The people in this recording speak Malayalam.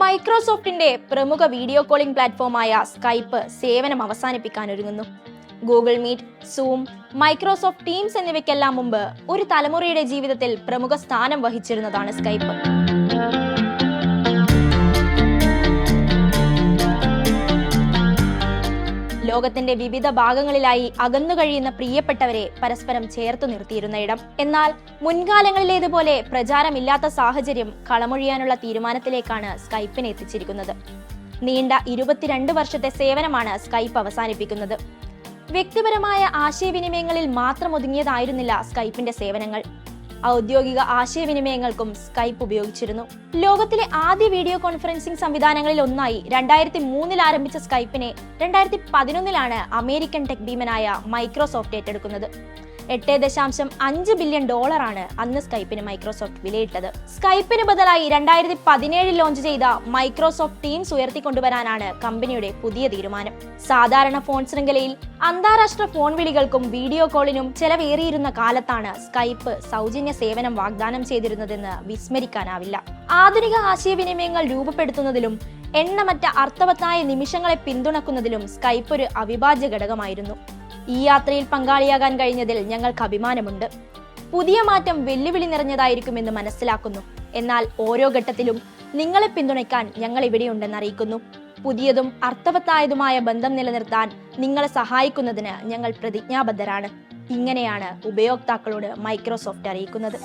മൈക്രോസോഫ്റ്റിന്റെ പ്രമുഖ വീഡിയോ കോളിംഗ് പ്ലാറ്റ്ഫോമായ സ്കൈപ്പ് സേവനം അവസാനിപ്പിക്കാൻ ഒരുങ്ങുന്നു. Google Meet Zoom Microsoft Teams എന്നിവയ്ക്കെല്ലാം മുമ്പ് ഒരു തലമുറയുടെ ജീവിതത്തിൽ പ്രമുഖ സ്ഥാനം വഹിച്ചിരുന്നതാണ് സ്കൈപ്പ്. ലോകത്തിന്റെ വിവിധ ഭാഗങ്ങളിലായി അകന്നു കഴിയുന്ന പ്രിയപ്പെട്ടവരെ പരസ്പരം ചേർത്തു നിർത്തിയിരുന്ന ഇടം. എന്നാൽ മുൻകാലങ്ങളിലേതുപോലെ പ്രചാരമില്ലാത്ത സാഹചര്യം കളമൊഴിയാനുള്ള തീരുമാനത്തിലേക്കാണ് സ്കൈപ്പിനെ എത്തിച്ചിരിക്കുന്നത്. നീണ്ട ഇരുപത്തിരണ്ട് വർഷത്തെ സേവനമാണ് സ്കൈപ്പ് അവസാനിപ്പിക്കുന്നത്. വ്യക്തിപരമായ ആശയവിനിമയങ്ങളിൽ മാത്രം ഒതുങ്ങിയതായിരുന്നില്ല സ്കൈപ്പിന്റെ സേവനങ്ങൾ. ഔദ്യോഗിക ആശയവിനിമയങ്ങൾക്കും സ്കൈപ്പ് ഉപയോഗിച്ചിരുന്നു. ലോകത്തിലെ ആദ്യ വീഡിയോ കോൺഫറൻസിംഗ് സംവിധാനങ്ങളിൽ ഒന്നായി രണ്ടായിരത്തി മൂന്നിൽ ആരംഭിച്ച സ്കൈപ്പിനെ രണ്ടായിരത്തി പതിനൊന്നിലാണ് അമേരിക്കൻ ടെക് ഭീമനായ മൈക്രോസോഫ്റ്റ് ഏറ്റെടുക്കുന്നത്. എട്ട് ദശാംശം അഞ്ച് ബില്യൺ ഡോളറാണ് അന്ന് സ്കൈപ്പിന് മൈക്രോസോഫ്റ്റ് വിലയിട്ടത്. സ്കൈപ്പിന് ബദലായി രണ്ടായിരത്തി പതിനേഴിൽ ലോഞ്ച് ചെയ്ത മൈക്രോസോഫ്റ്റ് ടീംസ് ഉയർത്തിക്കൊണ്ടുവരാനാണ് കമ്പനിയുടെ പുതിയ തീരുമാനം. സാധാരണ ഫോൺ ശൃംഖലയിൽ അന്താരാഷ്ട്ര ഫോൺ വിളികൾക്കും വീഡിയോ കോളിനും ചെലവേറിയിരുന്ന കാലത്താണ് സ്കൈപ്പ് സൗജന്യ സേവനം വാഗ്ദാനം ചെയ്തിരുന്നതെന്ന് വിസ്മരിക്കാനാവില്ല. ആധുനിക ആശയവിനിമയങ്ങൾ രൂപപ്പെടുത്തുന്നതിലും എണ്ണമറ്റ അർത്ഥവത്തായ നിമിഷങ്ങളെ പിന്തുണക്കുന്നതിലും സ്കൈപ്പ് ഒരു അവിഭാജ്യ ഘടകമായിരുന്നു. ഈ യാത്രയിൽ പങ്കാളിയാകാൻ കഴിഞ്ഞതിൽ ഞങ്ങൾക്ക് അഭിമാനമുണ്ട്. പുതിയ മാറ്റം വെല്ലുവിളി നിറഞ്ഞതായിരിക്കുമെന്ന് മനസ്സിലാക്കുന്നു. എന്നാൽ ഓരോ ഘട്ടത്തിലും നിങ്ങളെ പിന്തുണയ്ക്കാൻ ഞങ്ങൾ ഇവിടെയുണ്ടെന്ന് അറിയിക്കുന്നു. പുതിയതും അർത്ഥവത്തായതുമായ ബന്ധം നിലനിർത്താൻ നിങ്ങളെ സഹായിക്കുന്നതിന് ഞങ്ങൾ പ്രതിജ്ഞാബദ്ധരാണ്. ഇങ്ങനെയാണ് ഉപയോക്താക്കളോട് മൈക്രോസോഫ്റ്റ് അറിയിക്കുന്നത്.